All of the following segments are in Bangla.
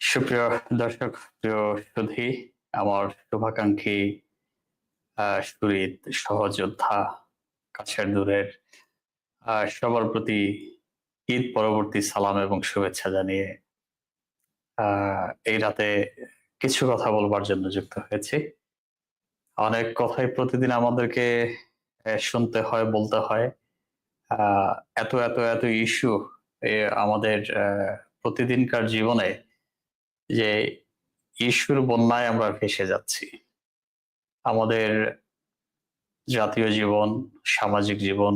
সুপ্রিয় দর্শক প্রিয় সুধী আমার শুভাকাঙ্ক্ষী সুরিত সহযোদ্ধা, কাছের দূরের সবার প্রতি ঈদ পরবর্তী সালাম এবং শুভেচ্ছা জানিয়ে এই রাতে কিছু কথা বলবার জন্য যুক্ত হয়েছি। অনেক কথাই প্রতিদিন আমাদেরকে শুনতে হয়, বলতে হয়। এত এত এত ইস্যু আমাদের প্রতিদিনকার জীবনে যে ইস্যুর বন্যায় আমরা ভেসে যাচ্ছি। আমাদের জাতীয় জীবন, সামাজিক জীবন,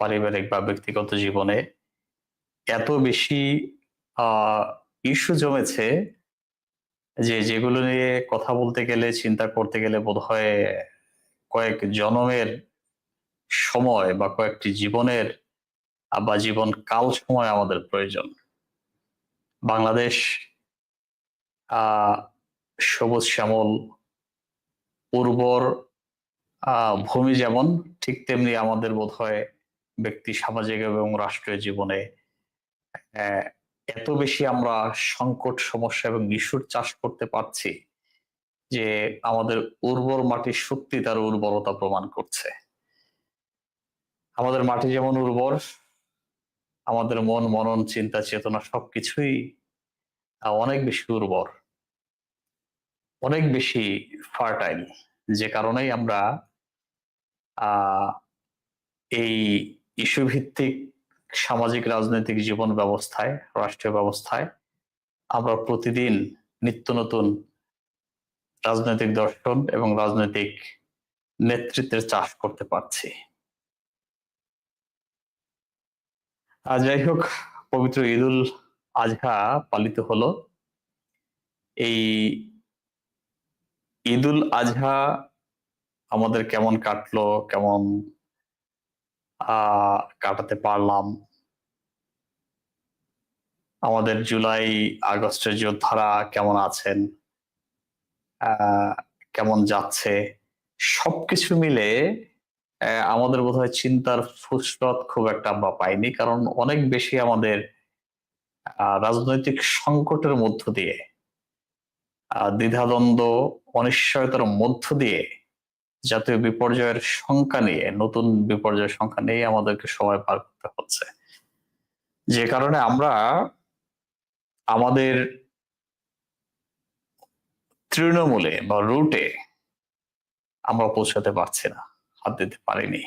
পারিবারিক বা ব্যক্তিগত জীবনে এত বেশি ইস্যু জমেছে যে যেগুলো নিয়ে কথা বলতে গেলে, চিন্তা করতে গেলে বোধহয় কয়েক জনমের সময় বা কয়েকটি জীবনের বা জীবন কাল সময় আমাদের প্রয়োজন। বাংলাদেশ আহ সবুজ শ্যামল, উর্বর ভূমি যেমন, ঠিক তেমনি আমাদের বোধ হয় ব্যক্তি সামাজিক এবং রাষ্ট্রীয় জীবনে এত বেশি আমরা সংকট, সমস্যা এবং ইস্যুর চাষ করতে পারছি যে আমাদের উর্বর মাটির শক্তি তার উর্বরতা প্রমাণ করছে। আমাদের মাটি যেমন উর্বর, আমাদের মন, মনন, চিন্তা, চেতনা সবকিছুই অনেক বেশি উর্বর, অনেক বেশি ফার্টাইল। যে কারণেই আমরা এই ইস্যু ভিত্তিক সামাজিক রাজনৈতিক জীবন ব্যবস্থায়, রাষ্ট্রীয় ব্যবস্থায় আমরা প্রতিদিন নিত্য নতুন রাজনৈতিক দর্শন এবং রাজনৈতিক নেতৃত্বের চাষ করতে পারছি। আর যাই হোক, পবিত্র ঈদুল আজহা পালিত হলো। এই ঈদুল আজহা আমাদের কেমন কাটলো, কেমন কাটাতে পারলাম? আমাদের জুলাই আগস্টের যোদ্ধারা কেমন আছেন? কেমন যাচ্ছে? সবকিছু মিলে আমাদের বোধহয় চিন্তার ফুসরত খুব একটা আমরা পাইনি, কারণ অনেক বেশি আমাদের রাজনৈতিক সংকটের মধ্য দিয়ে দ্বিধাদ্বন্দ্ব, অনিশ্চয়তার মধ্য দিয়ে জাতীয় বিপর্যয়ের সংখ্যা নিয়ে, নতুন বিপর্যয়ের সংখ্যা নিয়ে আমাদেরকে সময় পার করতে হচ্ছে। যে কারণে আমরা আমাদের তৃণমূলে বা রুটে আমরা পৌঁছাতে পারছি না। হাত দিতে পারিনি।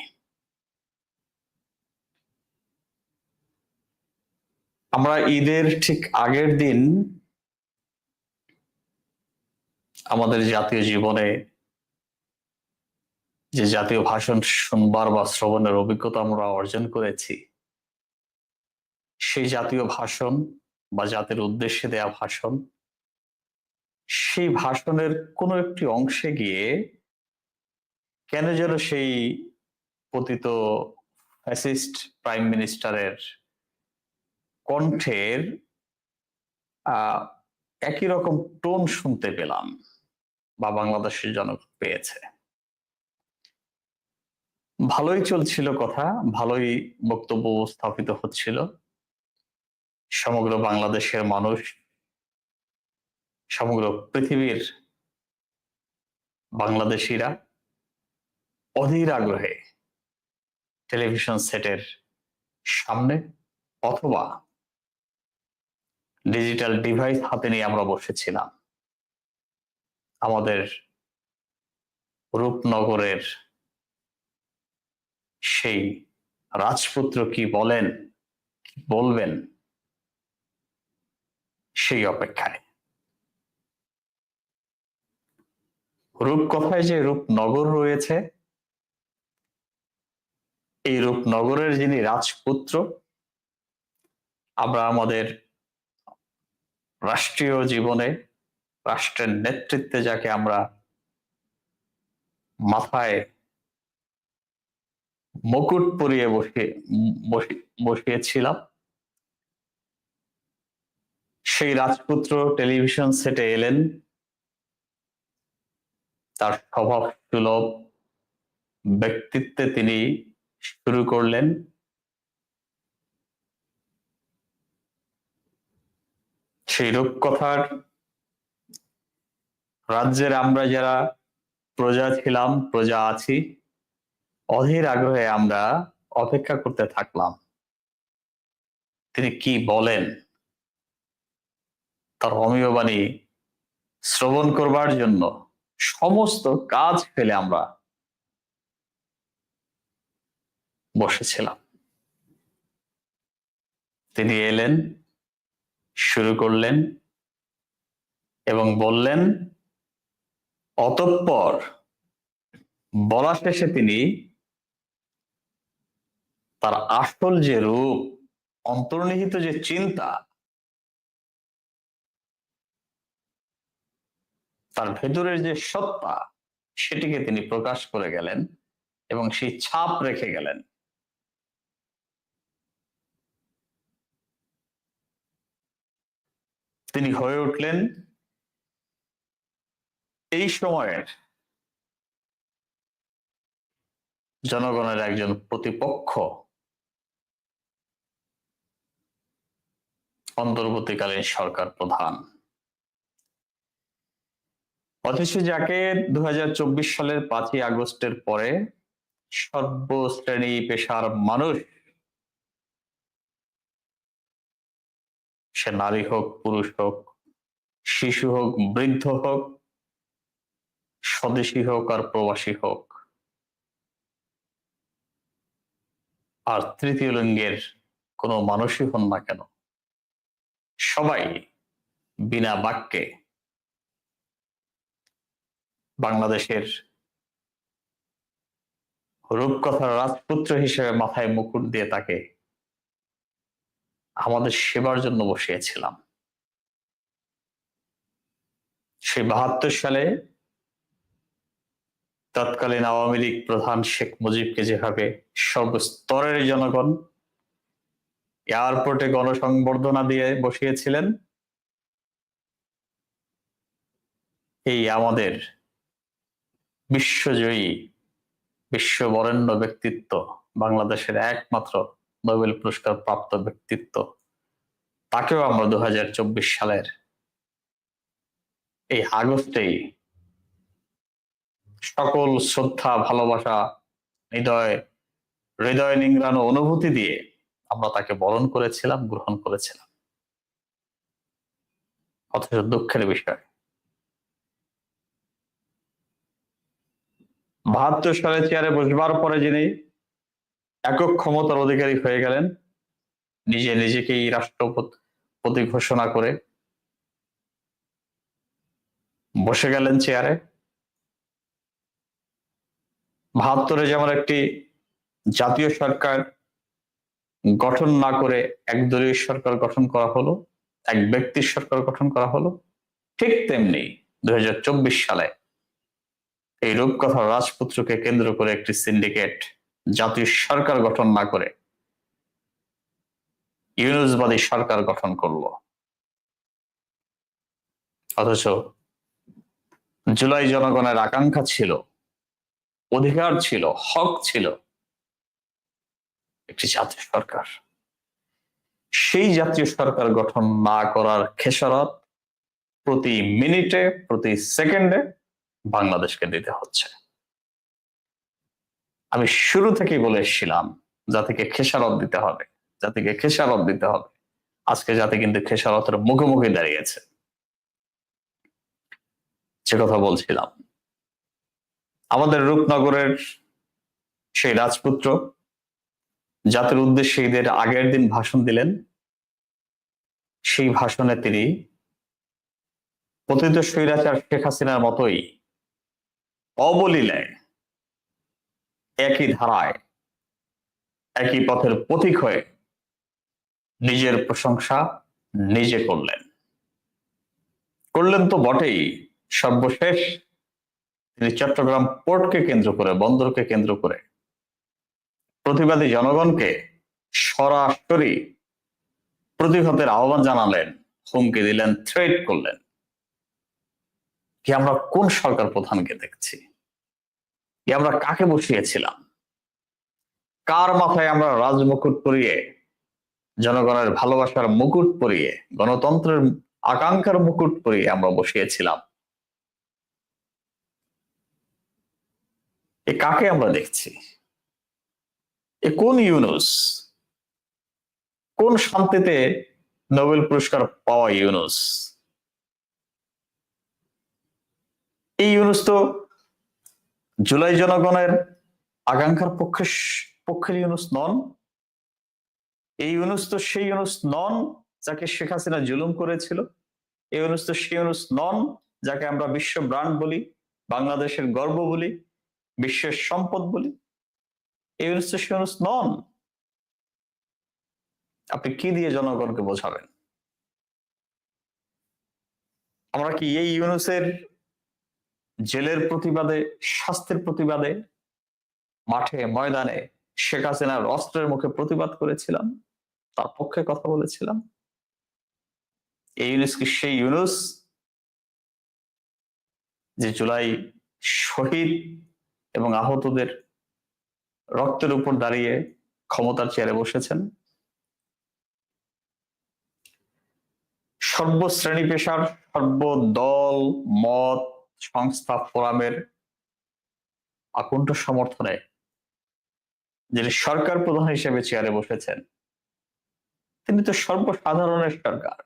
আমরা ঈদের ঠিক আগের দিন আমাদের জাতীয় জীবনে যে জাতীয় ভাষণ শুনবার বা শ্রবণের অভিজ্ঞতা আমরা অর্জন করেছি, সেই জাতীয় ভাষণ বা জাতির উদ্দেশ্যে দেয়া ভাষণ, সেই ভাষণের কোনো একটি অংশে গিয়ে কেন যেন সেই পতিত ফ্যাসিস্ট প্রাইম মিনিস্টারের কণ্ঠের একই রকম টোন শুনতে পেলাম বা বাংলাদেশের জনক পেয়েছে। ভালোই চলছিল কথা, ভালোই বক্তব্য উপস্থাপিত হচ্ছিল। সমগ্র বাংলাদেশের মানুষ, সমগ্র পৃথিবীর বাংলাদেশিরা অধীর আগ্রহে টেলিভিশন সেটের সামনে অথবা ডিজিটাল ডিভাইস হাতে নিয়ে আমরা বসেছিলাম। আমাদের রূপনগরের সেই রাজপুত্র কি বলেন বলবেন, সেই অপেক্ষায়। রূপকথায় যে রূপনগর রয়েছে এই রূপনগরের যিনি রাজপুত্র, আমরা আমাদের রাষ্ট্রীয় জীবনে, রাষ্ট্রের নেতৃত্বে যাকে আমরা মাথায় মুকুট পরিয়ে বসি- বসিয়েছিলাম, সেই রাজপুত্র টেলিভিশন সেটে এলেন। তার স্বভাব সুলভ ব্যক্তিত্বে তিনি শুরু করলেন। সেই রূপকথার রাজ্যের আমরা যারা প্রজা ছিলাম, প্রজা আছি, অধীর আগ্রহে আমরা অপেক্ষা করতে থাকলাম। তিনি কি বলেন? তার অমীয় শ্রবণ করবার জন্য সমস্ত কাজ ফেলে আমরা বসেছিলাম। তিনি এলেন, শুরু করলেন এবং বললেন, অতঃপর বলা শেষে তিনি তার আসল যে রূপ, অন্তর্নিহিত যে চিন্তা, তার ভেতরের যে সত্তা, সেটিকে তিনি প্রকাশ করে গেলেন এবং সেই ছাপ রেখে গেলেন। তিনি হয়ে উঠলেন। এই সময়ের জনগণের একজন প্রতিপক্ষ অন্তর্বর্তীকালীন সরকার প্রধান। অথচ যাকে দু হাজার চব্বিশ সালের পাঁচই আগস্টের পরে সর্বশ্রেণী পেশার মানুষ সে নারী হোক, পুরুষ হোক, শিশু হোক, বৃদ্ধ হোক, স্বদেশী হোক আর প্রবাসী হোক। আর তৃতীয় লিঙ্গের কোনো মানুষই হন না কেন? সবাই বিনা বাক্যে বাংলাদেশের রূপকথার রাজপুত্র হিসেবে মাথায় মুকুট দিয়ে তাকে আমাদের সেবার জন্য বসিয়েছিলাম। সেই বাহাত্তর সালে তৎকালীন আওয়ামী লীগ প্রধান শেখ মুজিবকে যেভাবে সর্বস্তরের জনগণ এয়ারপোর্টে গণসংবর্ধনা দিয়ে বসিয়েছিলেন, এই আমাদের বিশ্বজয়ী, বিশ্ববরেণ্য ব্যক্তিত্ব বাংলাদেশের একমাত্র নোবেল পুরস্কার প্রাপ্ত ব্যক্তিত্ব। তাকেও আমরা দু হাজার চব্বিশ সালের এই আগস্টেই সকল শ্রদ্ধা, ভালোবাসা, হৃদয় হৃদয় নিংড়ানো অনুভূতি দিয়ে আমরা তাকে বরণ করেছিলাম, গ্রহণ করেছিলাম। অথচ দুঃখের বিষয়। বাহাত্তর সালে চেয়ারে বসবার পরে যিনি একক ক্ষমতার অধিকারী হয়ে গেলেন। নিজে নিজেকেই রাষ্ট্রপতি ঘোষণা করে বসে গেলেন চেয়ারে বাহাত্তরে যেমন একটি জাতীয় সরকার গঠন না করে একদলীয় সরকার গঠন করা হলো, এক ব্যক্তির সরকার গঠন করা হলো, ঠিক তেমনি দুই হাজার চব্বিশ সালে এই রূপকথা রাজপুত্রকে কেন্দ্র করে একটি সিন্ডিকেট জাতীয় সরকার গঠন না করে ইউনুসবাদী সরকার গঠন করল। অথচ জুলাই জনগণের আকাঙ্ক্ষা ছিল, অধিকার ছিল, হক ছিল একটি জাতীয় সরকার। সেই জাতীয় সরকার গঠন না করার খেসারত প্রতি মিনিটে, প্রতি সেকেন্ডে বাংলাদেশকে দিতে হচ্ছে। আমি শুরু থেকেই বলে এসেছিলাম, জাতিকে খেসারত দিতে হবে, জাতিকে খেসারত দিতে হবে। আজকে জাতি কিন্তু খেসারতের মুখোমুখি দাঁড়িয়েছে। সে কথা বলছিলাম। আমাদের রূপনগরের সেই রাজপুত্র, জাতির উদ্দেশ্যে ঈদের আগের দিন ভাষণ দিলেন। সেই ভাষণে তিনি পতিত স্বৈরাচার শেখ হাসিনার মতোই অবলীলে একই ধারায়, একই পথের পথিক হয়ে নিজের প্রশংসা নিজে করলেন। করলেন তো বটেই, সর্বশেষ তিনি চট্টগ্রাম পোর্টকে কেন্দ্র করে, বন্দরকে কেন্দ্র করে প্রতিবাদী জনগণকে সরাসরি প্রতিহতের আহ্বান জানালেন, হুমকি দিলেন থ্রেট করলেন। কি আমরা কোন সরকার প্রধানকে দেখছি? কি আমরা কাকে বসিয়েছিলাম? কার মাথায় আমরা রাজমুকুট পরিয়ে, জনগণের ভালোবাসার মুকুট পরিয়ে, গণতন্ত্রের আকাঙ্ক্ষার মুকুট পরিয়ে আমরা বসিয়েছিলাম? এ কাকে আমরা দেখছি? এ কোন ইউনুস? কোন শান্তিতে নোবেল পুরস্কার পাওয়া ইউনুস? এই ইউনুস তো জুলাই জনগণের আকাঙ্ক্ষার পক্ষে পক্ষের ইউনুস নন। এই ইউনুস তো সেই ইউনুস নন যাকে শেখ হাসিনা জুলুম করেছিল। এই ইউনুস তো সেই ইউনুস নন যাকে আমরা বিশ্ব ব্রান্ড বলি, বাংলাদেশের গর্ব বলি, বিশ্বের সম্পদ বলি। এই ইউনুস তো সেই ইউনুস নন। আপনি কি দিয়ে জনগণকে বোঝাবেন? আমরা কি এই ইউনুসের জেলের প্রতিবাদে স্বাস্থ্যের প্রতিবাদে মাঠে, ময়দানে শেখ হাসিনার অস্ত্রের মুখে প্রতিবাদ করেছিলাম, তার পক্ষে কথা বলেছিলাম। এই ইউনুস কি সেই ইউনুস যে জুলাই শহীদ এবং আহতদের রক্তের উপর দাঁড়িয়ে ক্ষমতার চেয়ারে বসেছেন? সর্বশ্রেণী পেশার, সর্বদল, মত সংস্থা ফোরামের আকুণ্ঠ সমর্থনে যিনি সরকার প্রধান হিসেবে চেয়ারে বসেছেন, তিনি তো সর্বসাধারণের সরকার।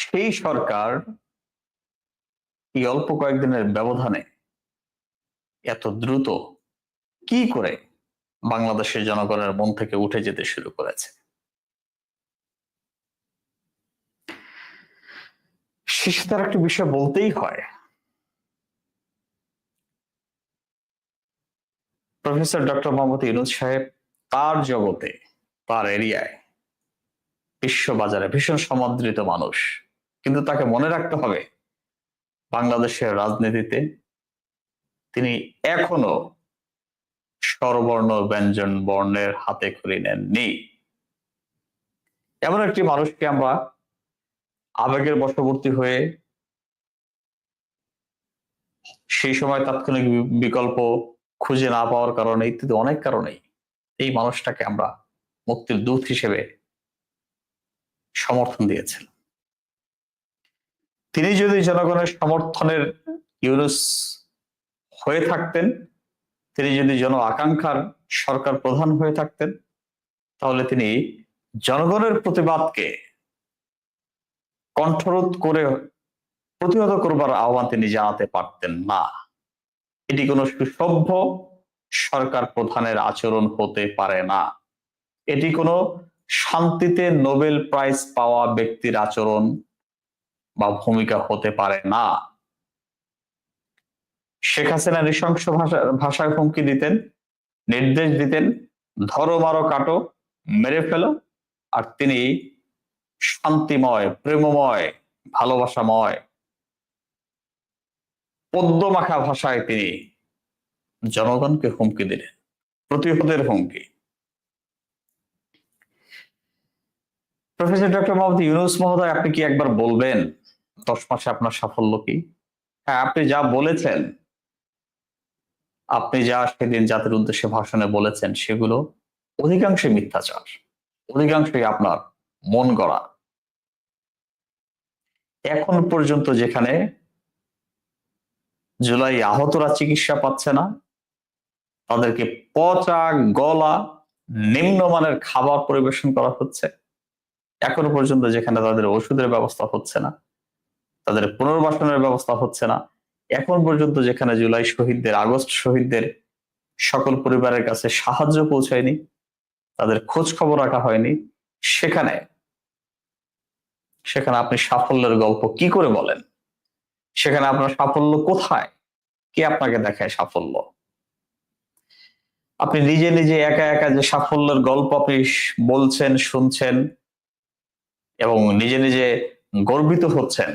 সেই সরকার এই অল্প কয়েকদিনের ব্যবধানে এত দ্রুত কি করে বাংলাদেশের জনগণের মন থেকে উঠে যেতে শুরু করেছে? শেষে তার একটা বিষয় বলতেই হয়। প্রফেসর ডক্টর মোহাম্মদ ইউনুস সাহেব তার জগতে, তার এরিয়ায় বিশ্ব বাজারে ভীষণ সমাদৃত মানুষ। কিন্তু তাকে মনে রাখতে হবে, বাংলাদেশের রাজনীতিতে তিনি এখনও স্বরবর্ণ ব্যঞ্জন বর্ণের হাতে খড়ি নেননি। এমন একটি মানুষকে আমরা আবেগের বশবর্তী হয়ে সেই সময় তাৎক্ষণিক বিকল্প খুঁজে না পাওয়ার কারণে ইত্যাদি অনেক কারণেই এই মানুষটাকে আমরা মুক্তির দূত হিসেবে সমর্থন দিয়েছেন তিনি যদি জনগণের সমর্থনের ইউনুস হয়ে থাকতেন, তিনি যদি জন আকাঙ্ক্ষার সরকার প্রধান হয়ে থাকতেন, তাহলে তিনি জনগণের প্রতিবাদকে কণ্ঠরোধ করে প্রতিহত করবার আহ্বান তিনি জানাতে পারতেন না। এটি কোনো সুসভ্য সরকার প্রধানের আচরণ হতে পারে না। এটি কোনো শান্তিতে নোবেল প্রাইজ পাওয়া ব্যক্তির আচরণ বা ভূমিকা হতে পারে না। শেখ হাসিনা নৃশংস ভাষা, ভাষায় হুমকি দিতেন, নির্দেশ দিতেন ধরো মারো কাটো, মেরে ফেলো, আর তিনি শান্তিময়, প্রেমময়, ভালোবাসাময়। পদ্মমাখা ভাষায় তিনি জনগণকে হুমকি দিলেন প্রতিহতের হুমকি। প্রফেসর ডক্টর মোহাম্মদ ইউনুস মহোদয়, আপনি কি একবার বলবেন দশ মাসে আপনার সাফল্য কি? হ্যাঁ আপনি যা বলেছেন, আপনি যা সেদিন জাতির উদ্দেশ্যে ভাষণে বলেছেন, সেগুলো অধিকাংশই মিথ্যাচার। অধিকাংশই আপনার মন গড়া। এখন পর্যন্ত যেখানে জুলাই আহতরা চিকিৎসা পাচ্ছে না, তাদেরকে পচা গলা নিম্নমানের খাবার পরিবেশন করা হচ্ছে। এখনও পর্যন্ত যেখানে তাদের ওষুধের ব্যবস্থা হচ্ছে না, তাদের পুনর্বাসনের ব্যবস্থা হচ্ছে না, এখন পর্যন্ত যেখানে জুলাই শহীদদের, আগস্ট শহীদদের সকল পরিবারের কাছে সাহায্য পৌঁছায়নি, তাদের খোঁজ খবর রাখা হয়নি, সেখানে সেখানে আপনি সাফল্যের গল্প কি করে বলেন? সেখানে আপনার সাফল্য কোথায়? কে আপনাকে দেখায় সাফল্য? আপনি নিজে নিজে একা একা যে সাফল্যের গল্প আপনি বলছেন, শুনছেন এবং নিজে নিজে গর্বিত হচ্ছেন,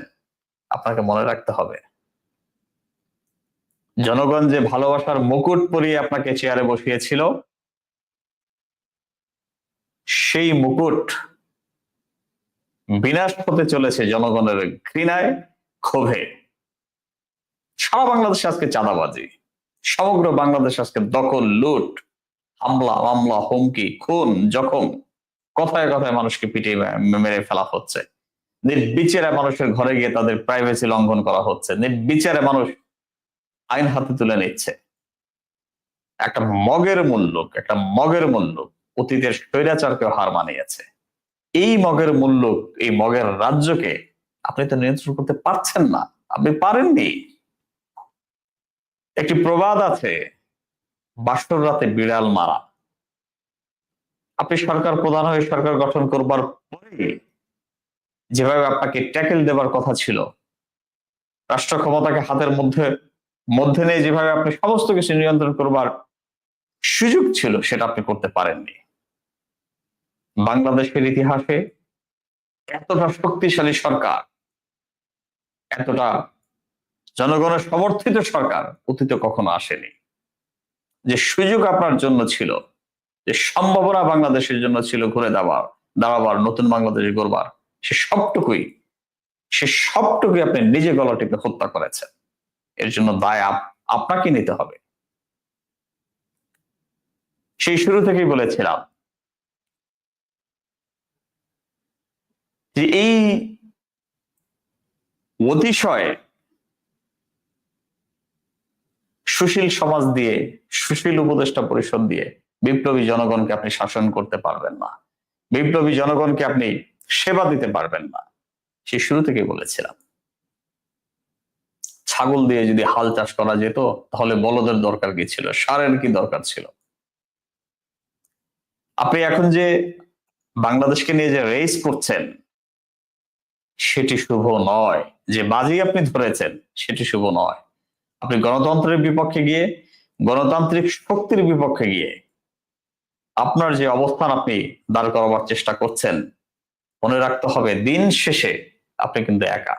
আপনাকে মনে রাখতে হবে। জনগণ যে ভালোবাসার মুকুট পরিয়ে আপনাকে চেয়ারে বসিয়েছিল, সেই মুকুট বিনাশ হতে চলেছে জনগণের ঘৃণায়, ক্ষোভে। সারা বাংলাদেশে আজকে চাঁদাবাজি। সমগ্র বাংলাদেশ আজকে দখল, লুট, হামলা, মামলা, হুমকি, খুন, জখম, কথায় কথায় মানুষকে পিটিয়ে মেরে ফেলা হচ্ছে। নির্বিচারে মানুষের ঘরে গিয়ে তাদের প্রাইভেসি লঙ্ঘন করা হচ্ছে। নির্বিচারে মানুষ আইন হাতে তুলে নিচ্ছে। একটা মগের মূল্য একটা মগের মূল্য অতীতের স্বৈরাচারকে হার মানিয়েছে। এই মগের মূল্য, এই মগের রাজ্যকে আপনি তো নিয়ন্ত্রণ করতে পারছেন না। আপনি পারেননি। একটি প্রবাদ আছে, বাসর রাতে বিড়াল মারা। আপনি সরকার প্রধান হয়ে সরকার গঠন করবার পরে যেভাবে আপনাকে ট্যাকেল দেবার কথা ছিল, রাষ্ট্র ক্ষমতাকে হাতের মধ্যে মধ্যে নিয়ে যেভাবে আপনি সমস্ত কিছু নিয়ন্ত্রণ করবার সুযোগ ছিল, সেটা আপনি করতে পারেননি। বাংলাদেশের ইতিহাসে এতটা শক্তিশালী সরকার, এতটা জনগণের সমর্থিত সরকার অতীতে কখনো আসেনি। যে সুযোগ আপনার জন্য ছিল, যে সম্ভাবনা বাংলাদেশের জন্য ছিল ঘুরে দাবার, দাঁড়াবার, নতুন বাংলাদেশ গড়বার, সে সবটুকুই সে সবটুকুই আপনি নিজে গলা টিপে হত্যা করেছেন। এর জন্য দায় আপ- আপনাকে নিতে হবে। সেই শুরু থেকেই বলেছিলাম যে এই অতিশয় সুশীল সমাজ দিয়ে, সুশীল উপদেষ্টা পরিষদ দিয়ে বিপ্লবী জনগণকে আপনি শাসন করতে পারবেন না। বিপ্লবী জনগণকে আপনি সেবা দিতে পারবেন না। সে শুরু থেকে বলেছিলাম। ছাগল দিয়ে যদি হাল চাষ করা যেত, তাহলে বলদের দরকার কি ছিল? সারের কি দরকার ছিল? আপনি এখন যে বাংলাদেশকে নিয়ে যে রেস করছেন সেটি শুভ নয়। যে বাজি আপনি ধরেছেন, সেটি শুভ নয়। আপনি গণতন্ত্রের বিপক্ষে গিয়ে, গণতান্ত্রিক শক্তির বিপক্ষে গিয়ে আপনার যে অবস্থান আপনি দাঁড় করাবার চেষ্টা করছেন, মনে রাখতে হবে দিন শেষে আপনি কিন্তু একা।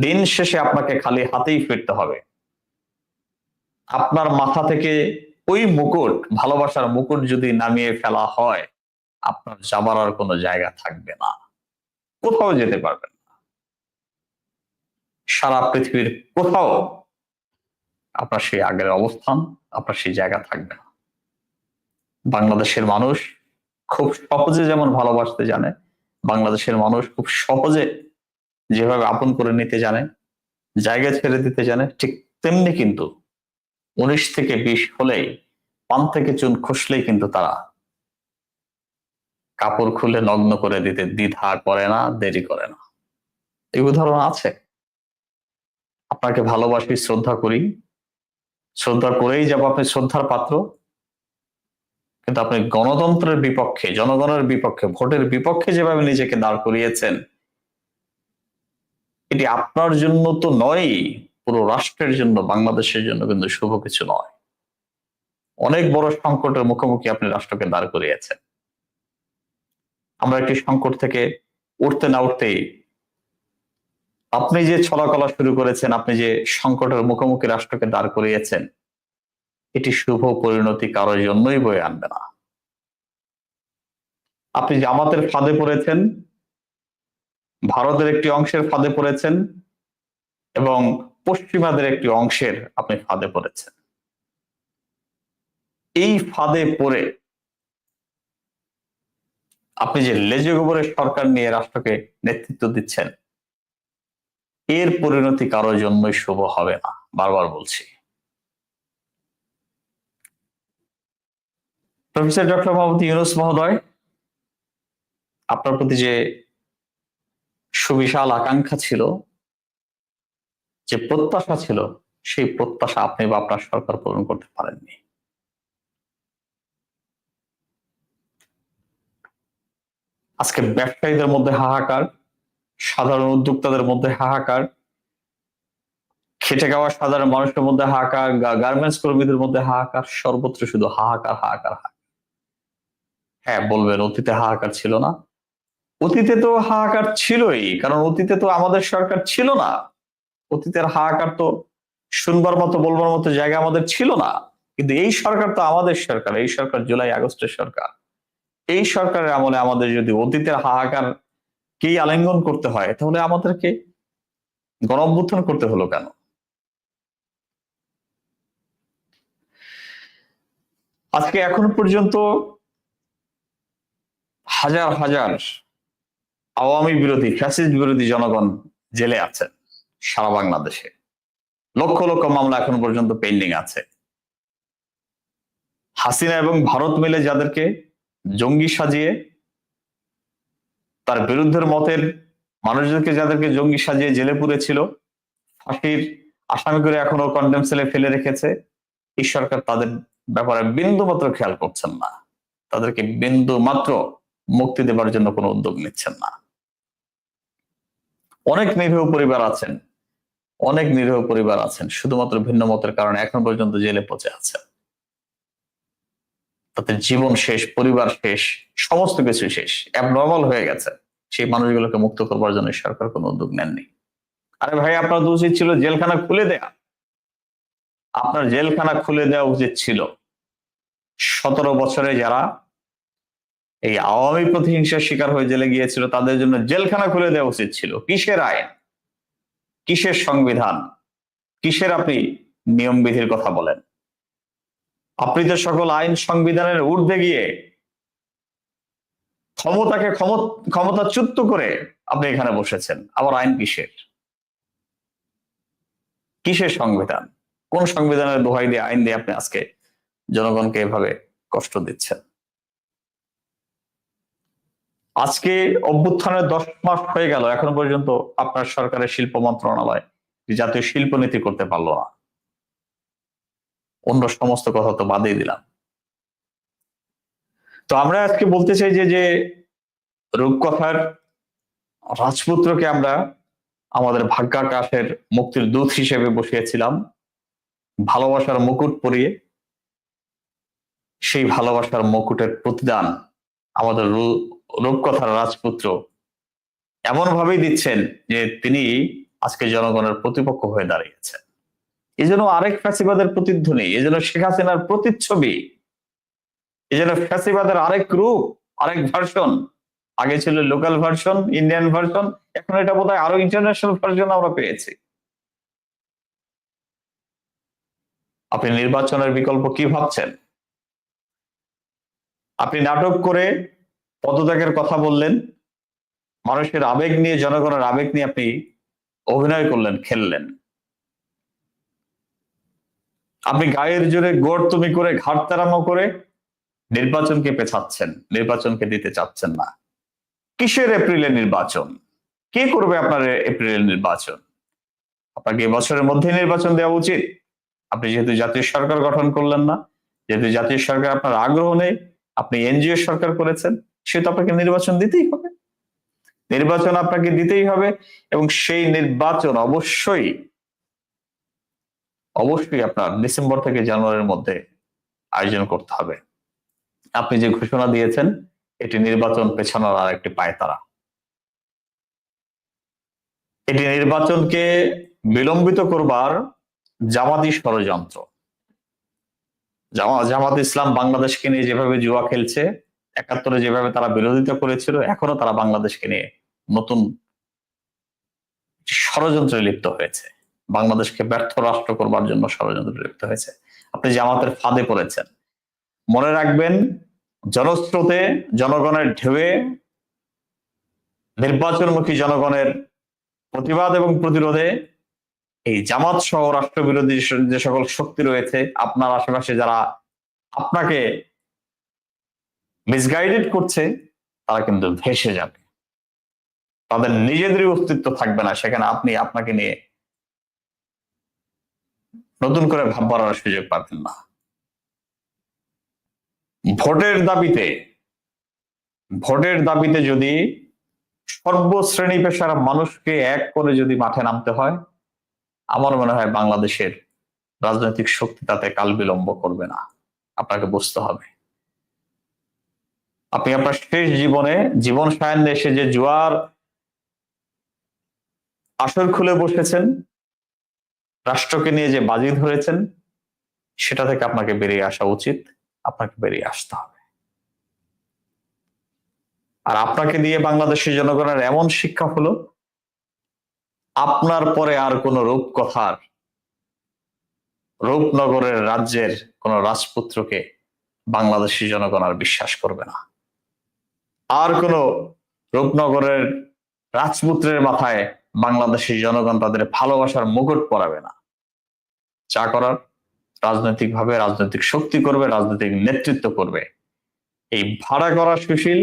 দিন শেষে আপনাকে খালি হাতেই ফিরতে হবে। আপনার মাথা থেকে ওই মুকুট, ভালোবাসার মুকুট যদি নামিয়ে ফেলা হয়, আপনার যাবার আর কোনো জায়গা থাকবে না। কোথাও যেতে পারবেন না। সারা পৃথিবীর কোথাও আপনার সেই আগের অবস্থান, আপনার সেই জায়গা থাকবে না। বাংলাদেশের মানুষ খুব সহজে যেমন ভালোবাসতে জানে, বাংলাদেশের মানুষ খুব সহজে যেভাবে আপন করে নিতে জানে, জায়গা ছেড়ে দিতে জানে, ঠিক তেমনি কিন্তু উনিশ থেকে বিশ হলেই পান থেকে চুন খসলেই কিন্তু তারা কাপড় খুলে নগ্ন করে দিতে দ্বিধা করে না, দেরি করে না। এই উদাহরণ আছে। আপনাকে ভালোবাসি, শ্রদ্ধা করি। শ্রদ্ধা করেই যাব আপনি শ্রদ্ধার পাত্র। কিন্তু আপনি গণতন্ত্রের বিপক্ষে, জনগণের বিপক্ষে, ভোটের বিপক্ষে যেভাবে নিজেকে দাঁড় করিয়েছেন, এটি আপনার জন্য তো নয়, পুরো রাষ্ট্রের জন্য, বাংলাদেশের জন্য কিন্তু শুভ কিছু নয়। অনেক বড় সংকটের মুখোমুখি আপনি রাষ্ট্রকে দাঁড় করিয়েছেন। আমরা একটি সংকট থেকে উঠতে না উঠতেই আপনি যে ছলাকলা শুরু করেছেন, আপনি যে সংকটের মুখোমুখি রাষ্ট্রকে দাঁড় করিয়েছেন, এটি শুভ পরিণতি কারোর জন্যই বয়ে আনবে না। আপনি জামাতের ফাঁদে পড়েছেন, ভারতের একটি অংশের ফাঁদে পড়েছেন এবং পশ্চিমাদের একটি অংশের আপনি ফাঁদে পড়েছেন। এই ফাঁদে পড়ে আপনি যে লেজে গোবরের সরকার নিয়ে রাষ্ট্রকে নেতৃত্ব দিচ্ছেন, এর পরিণতি কারোর জন্যই শুভ হবে না, বারবার বলছি। প্রফেসর ডক্টর মোহাম্মদ ইউনুস মহোদয়, আপনার প্রতি যে সুবিশাল আকাঙ্ক্ষা ছিল, যে প্রত্যাশা ছিল, সেই প্রত্যাশা আপনি বা আপনার সরকার পূরণ করতে পারেননি। আজকে ব্যবসায়ীদের মধ্যে হাহাকার, সাধারণ উদ্যোক্তাদের মধ্যে হাহাকার, খেটে খাওয়া সাধারণ মানুষের মধ্যে হাহাকার গার্মেন্টস কর্মীদের মধ্যে হাহাকার, সর্বত্র শুধু হাহাকার হাহাকার। হ্যাঁ বলবেন, অতীতে হাহাকার ছিল না। অতীতে তো হাহাকার ছিলই, কারণ অতীতে তো আমাদের সরকার ছিল না। অতীতের হাহাকার তো শুনবার মতো, বলবার মতো জায়গা আমাদের ছিল না। কিন্তু এই সরকার তো আমাদের সরকার, এই সরকার জুলাই আগস্টের সরকার। এই সরকারের আমলে আমাদের যদি অতীতের হাহাকার কেই আলিঙ্গন করতে হয়, তাহলে আমাদেরকে গণ করতে হলো কেন? আজকে এখন পর্যন্ত হাজার হাজার আওয়ামী বিরোধী, ফ্যাসিস্ট বিরোধী জনগণ জেলে আছেন সারা বাংলাদেশে। লক্ষ লক্ষ মামলা এখন পর্যন্ত পেন্ডিং আছে। হাসিনা এবং ভারত মিলে যাদেরকে জঙ্গি সাজিয়ে তার বিরুদ্ধের মতের মানুষদেরকে যাদেরকে জঙ্গি সাজিয়ে জেলে পুরেছিল, ফাঁসির আসামি করে এখনও কন্ডেম সেলে ফেলে রেখেছে, এই সরকার তাদের ব্যাপারে বিন্দু মাত্র খেয়াল করছেন না। তাদেরকে বিন্দু মাত্র মুক্তি দেবার জন্য কোনো উদ্যোগ নিচ্ছেন না। অনেক নিরীহ পরিবার আছেন, অনেক নিরীহ পরিবার আছেন, শুধুমাত্র ভিন্ন মতের কারণে এখন পর্যন্ত জেলে পচে আছেন। তাদের জীবন শেষ, পরিবার শেষ, সমস্ত কিছু শেষ অ্যাবনর্মাল হয়ে গেছে। সেই মানুষগুলোকে মুক্ত করবার জন্য সরকার কোনো উদ্যোগ নেননি। আরে ভাই, আপনার উচিত ছিল জেলখানা খুলে দেয়া। আপনার জেলখানা খুলে দেওয়া উচিত ছিল। সতেরো বছরে যারা এই আওয়ামী প্রতিহিংসার শিকার হয়ে জেলে গিয়েছিল, তাদের জন্য জেলখানা খুলে দেওয়া উচিত ছিল। কিসের আইন? কিসের সংবিধান? কিসের আপনি নিয়ম বিধির কথা বলেন? আপনি তো সকল আইন সংবিধানের ঊর্ধ্বে গিয়ে ক্ষমতাকে ক্ষমতা চ্যুত করে আপনি এখানে বসেছেন। আবার আইন কিসের? কিসের সংবিধান? কোন সংবিধানের দোহাই দিয়ে, আইন দিয়ে আপনি আজকে জনগণকে এভাবে কষ্ট দিচ্ছেন? আজকে অভ্যুত্থানের দশ মাস হয়ে গেল, এখন পর্যন্ত আপনার সরকারের শিল্প মন্ত্রণালয় জাতীয় শিল্প নীতি করতে পারল না। অন্য সমস্ত কথা তো বাদই দিলাম। তো আমরা আজকে বলতে চাই যে যে রূপকথার রাজপুত্রকে আমরা আমাদের ভাগ্যাকাশের মুক্তির দূত হিসেবে বসিয়েছিলাম। ভালোবাসার মুকুট পরিয়ে সেই ভালোবাসার মুকুটের প্রতিদান আমাদের রূপকথার রাজপুত্র এমন ভাবেই দিচ্ছেন যে তিনি আজকে জনগণের প্রতিপক্ষ হয়ে দাঁড়িয়েছেন। এই জন্য আরেক ফ্যাসিবাদের প্রতিধ্বনি, এই জন্য শেখ হাসিনার প্রতিচ্ছবি, এই জন্য ফ্যাসিবাদের আরেক রূপ, আরেক ভার্সন আগে ছিল লোকাল ভার্সন ইন্ডিয়ান ভার্সন এখন এটা বোধ আরও ইন্টারন্যাশনাল ভার্সন আমরা পেয়েছি। আপনি নির্বাচনের বিকল্প কি ভাবছেন? আপনি নাটক করে পদত্যাগের কথা বললেন, মানুষের আবেগ নিয়ে, জনগণের আবেগ নিয়ে আপনি অভিনয় করলেন, খেললেন। আপনি গায়ের জোরে গোড় তুমি করে ঘাট তাড়ানো করে নির্বাচনকে পেছাচ্ছেন, নির্বাচনকে দিতে চাচ্ছেন না। কিসের এপ্রিলে নির্বাচন? কে করবে আপনার এপ্রিলের নির্বাচন? আপনাকে বছরের মধ্যে নির্বাচন দেওয়া উচিত। আপনি যেহেতু জাতীয় সরকার গঠন করলেন না, যেহেতু জাতীয় সরকার আপনার আগ্রহ নেই, আপনি এনজিও সরকার করেছেন, সেহেতু আপনাকে নির্বাচন দিতেই হবে। নির্বাচন আপনাকে দিতেই হবে এবং সেই নির্বাচন অবশ্যই অবশ্যই আপনার ডিসেম্বর থেকে জানুয়ারির মধ্যে আয়োজন করতে হবে। আপনি যে ঘোষণা দিয়েছেন, এটি নির্বাচন পেছানোর আর একটি পায়তারা। এটি নির্বাচনকে বিলম্বিত করবার জামাতি ষড়যন্ত্র। জামাত ইসলাম বাংলাদেশকে নিয়ে যেভাবে জুয়া খেলছে, একাত্তরে যেভাবে তারা বিরোধিতা করেছিল, এখনও তারা বাংলাদেশকে নিয়ে নতুন ষড়যন্ত্রে লিপ্ত হয়েছে। বাংলাদেশকে ব্যর্থ রাষ্ট্র করবার জন্য ষড়যন্ত্রে লিপ্ত হয়েছে। আপনি জামাতের ফাঁদে পড়েছেন। মনে রাখবেন, জনস্রোতে জনগণের ঢেউয়ে নির্বাচনমুখী জনগণের প্রতিবাদ এবং প্রতিরোধে এই জামাত সহ রাষ্ট্রবিরোধী যে সকল শক্তি রয়েছে, আপনার আশেপাশে যারা আপনাকে মিসগাইডেড করছে, তারা কিন্তু ভেসে যাবে। তাদের নিজেদেরই অস্তিত্ব থাকবে না, সেখানে আপনি আপনাকে নিয়ে নতুন করে ভাববার সুযোগ পাবেন না। ভোটের দাবিতে ভোটের দাবিতে যদি সর্বশ্রেণী পেশার মানুষকে এক করে যদি মাঠে নামতে হয়, আমার মনে হয় বাংলাদেশের রাজনৈতিক শক্তি তাতে কাল বিলম্ব করবে না। আপনাকে বুঝতে হবে। আপনি আপনার শেষ জীবনে, জীবন সায়ন এসে যে জুয়ার আসর খুলে বসেছেন রাষ্ট্রকে নিয়ে যে বাজি ধরেছেন, সেটা থেকে আপনাকে বেরিয়ে আসা উচিত। আপনাকে বেরিয়ে আসতে হবে। আর আপনাকে দিয়ে বাংলাদেশের জনগণের এমন শিক্ষা হলো, আপনার পরে আর কোন রূপকথার, রূপনগরের রাজ্যের কোন রাজপুত্রকে বাংলাদেশি জনগণ আর বিশ্বাস করবে না। আর কোন রূপনগরের রাজপুত্রের মাথায় বাংলাদেশের জনগণ তাদের ভালোবাসার মুকুট পরাবে না। যা করার রাজনৈতিকভাবে রাজনৈতিক শক্তি করবে, রাজনৈতিক নেতৃত্ব করবে। এই ভাড়া করা সুশীল,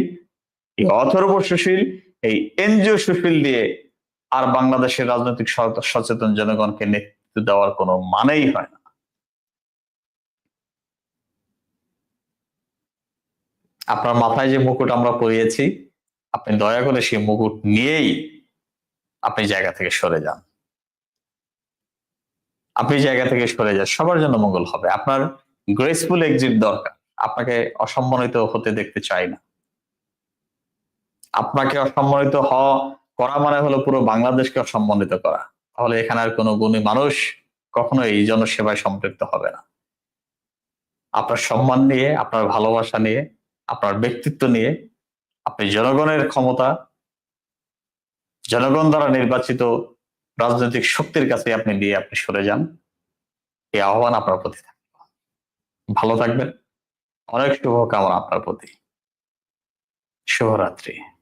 এই অথর্ব সুশীল, এই এনজিও সুশীল দিয়ে আর বাংলাদেশের রাজনৈতিক সচেতন জনগণকে নেতৃত্ব দেওয়ার কোনো মানেই হয় না। আপনার মাথায় যে মুকুট আমরা পরিয়েছি, আপনি দয়া করে সেই মুকুট নিয়েই আপনি জায়গা থেকে সরে যান। আপনি জায়গা থেকে সরে যান, সবার জন্য মঙ্গল হবে। আপনার গ্রেসফুল এক্সিট দরকার। আপনাকে অসম্মানিত হতে দেখতে চাই না। আপনাকে অসম্মানিত হওয়া করা মানে হলো পুরো বাংলাদেশকে অসম্মানিত করা। তাহলে এখানে আর কোনো গুণী মানুষ কখনো এই জনসেবায় সম্পৃক্ত হবে না। আপনার সম্মান নিয়ে, আপনার ভালোবাসা নিয়ে, আপনার ব্যক্তিত্ব নিয়ে, আপনি জনগণের ক্ষমতা জনগণ দ্বারা নির্বাচিত রাজনৈতিক শক্তির কাছে আপনি দিয়ে আপনি সরে যান। এই আহ্বান আপনার প্রতি থাকবে ভালো থাকবেন। অনেক শুভকামনা আপনার প্রতি। শুভরাত্রি।